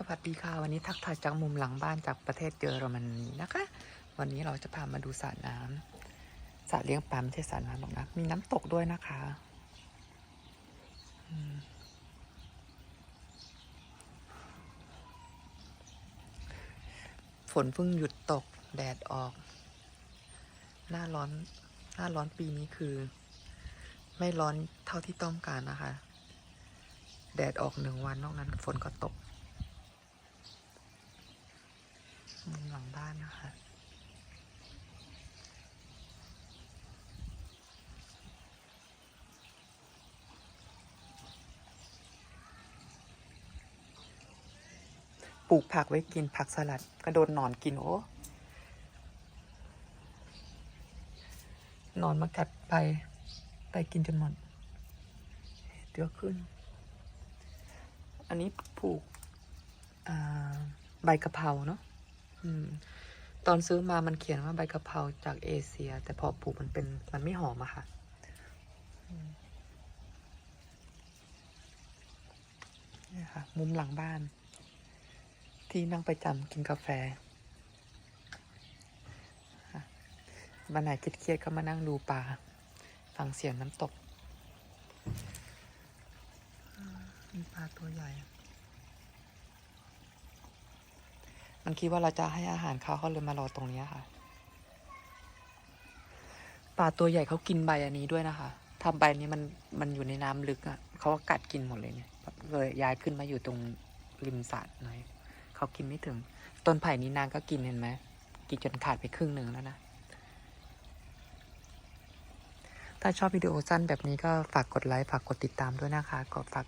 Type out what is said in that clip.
สวัสดีค่ะ วันนี้ทักทายจากมุมหลังบ้านจากประเทศเยอรมนีนะคะ วันนี้เราจะพามาดูสระน้ำสระเลี้ยงปลาไม่ใช่สระน้ำหรอกนะมีน้ำตกด้วยนะคะฝนเพิ่งหยุดตกแดดออก หน้าร้อนหน้าร้อนปีนี้คือ ไม่ร้อนเท่าที่ต้องการนะคะ แดดออกหนึ่งวันนอกนั้นฝนก็ตก มุม หลังบ้านนะคะปลูกผักไว้กินผักสลัดก็โดนหนอนกินโอ้หนอนมากัดไปไปกินจนหมดเดี๋ยวขึ้น อันนี้ปลูกใบกะเพราเนาะ อืม ตอนซื้อมามันเขียนว่าใบกะเพราจากเอเชีย แต่พอปลูกมันเป็นมันไม่หอมอะค่ะอืมนี่ค่ะ มุมหลังบ้าน ที่นั่งไปจำกินกาแฟค่ะวันไหนเครียดๆก็มานั่งดูปลาฟังเสียงน้ำตกอืมมีปลาตัวใหญ่ มันคิดว่าเราจะให้อาหารเขาเขาเลยมารอตรงนี้ค่ะปลาตัวใหญ่เขากินใบอันนี้ด้วยนะคะถ้าใบนี้มันมันอยู่ในน้ำลึกอะ่ะเขาก็กัดกินหมดเลยเนี่ยเลยย้ายขึ้นมาอยู่ตรงริมสระหน่อยเขากินไม่ถึง ต้นไผ่นี้นางก็กินเห็นไหมกินจนขาดไปครึ่งหนึ่งแล้วนะถ้าชอบวิดีโอสั้นแบบนี้ก็ฝากกดไลค์ฝากกดติดตามด้วยนะคะก็ฝาก